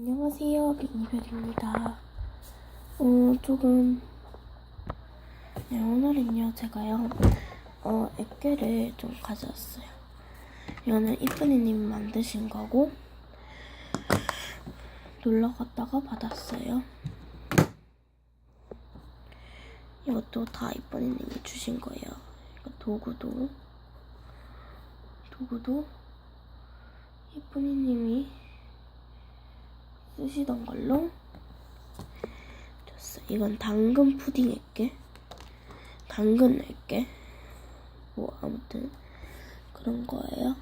안녕하세요, 비니별입니다. 어, 조금, 네, 오늘은요, 제가요, 어, 액괴를 좀 가져왔어요. 이거는 이쁜이님이 만드신 거고, 놀러 갔다가 받았어요. 이것도 다 이쁜이님이 주신 거예요. 이거 도구도, 도구도 이쁜이님이 쓰시던 걸로 줬어. 이건 당근 푸딩 액게 당근 액게 뭐 아무튼 그런 거예요.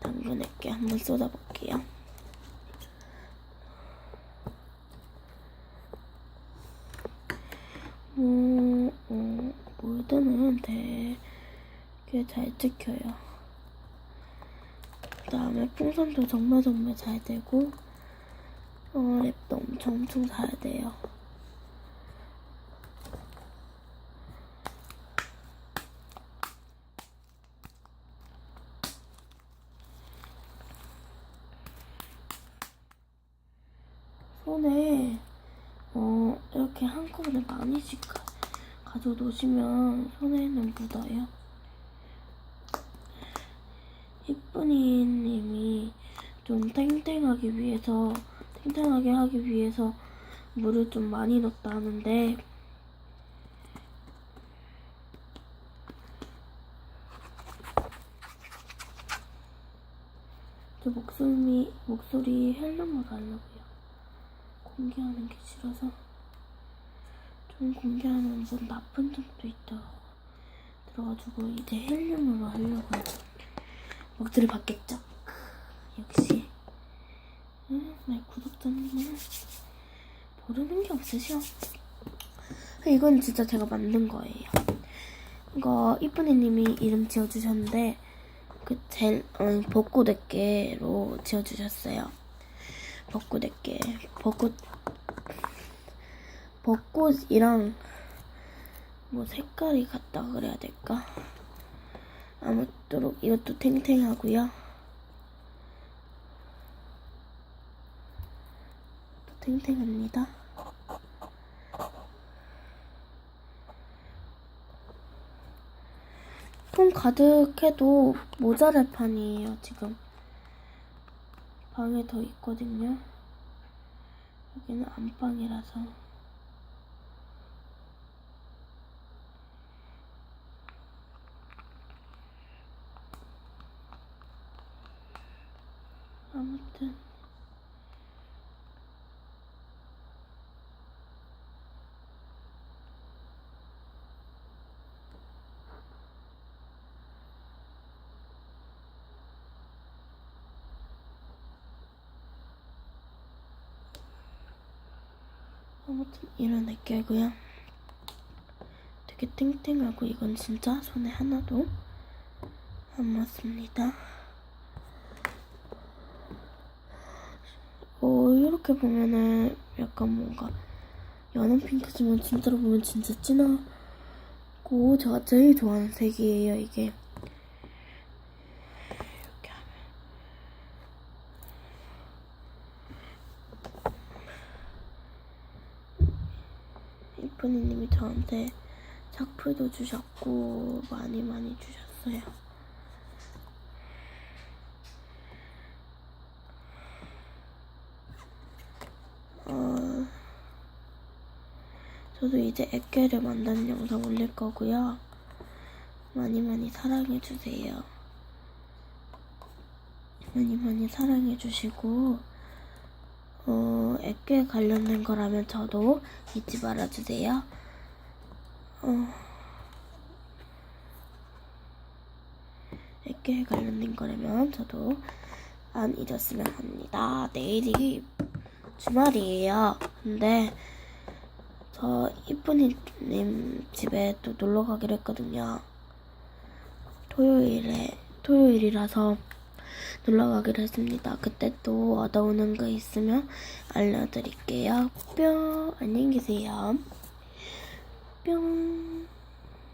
당근 액게 한번 쏟아볼게요. 음, 음, 몰드는 되게 잘 찍혀요. 그 다음에 풍선도 정말 정말 잘 되고 어, 랩도 엄청 엄청 잘 돼요. 손에 어, 이렇게 한꺼번에 많이씩 가, 가져 놓으시면 손에는 묻어요. 이쁜이 님이 좀 탱탱하기 위해서 탱탱하게 하기 위해서 물을 좀 많이 넣었다 하는데 저 목소리 목소리 헬름으로 하려고요. 공개하는 게 싫어서 좀 공개하면 좀 나쁜 점도 있다 들어가지고 이제 헬륨으로 하려고요. 목소리 받겠죠? 역시 음, 내 구독자님은 모르는 게 없으셔. 이건 진짜 제가 만든 거예요. 이거 이쁜이님이 이름 지어주셨는데 그젤 어, 벚꽃 액계로 지어주셨어요. 벚꽃 액계 벚꽃 벚꽃이랑 뭐 색깔이 같다 그래야 될까? 아무쪼록 이것도 탱탱하고요. 또 탱탱합니다. 통 가득해도 모자랄 판이에요, 지금. 방에 더 있거든요. 여기는 안방이라서. 아무튼. 아무튼 이런 액계고요. 되게 탱탱하고 이건 진짜 손에 하나도 안 맞습니다. 어, 이렇게 보면은 약간 뭔가 연한 핑크지만 진짜로 보면 진짜 진하고 제가 제일 좋아하는 색이에요, 이게 하면. 이쁜이님이 저한테 작품도 주셨고 많이 많이 주셨어요. 어, 저도 이제 액괴를 만드는 영상 올릴 거고요. 많이 많이 사랑해 주세요. 많이 많이 사랑해 주시고 어, 액괴 관련된 거라면 저도 잊지 말아 주세요. 어, 액괴 관련된 거라면 저도 안 잊었으면 합니다. 내일이 주말이에요. 근데 저 이쁜이님 집에 또 놀러 가기로 했거든요. 토요일에 토요일이라서 놀러 가기로 했습니다. 그때 또 얻어오는 거 있으면 알려드릴게요. 뿅 안녕히 계세요. 뿅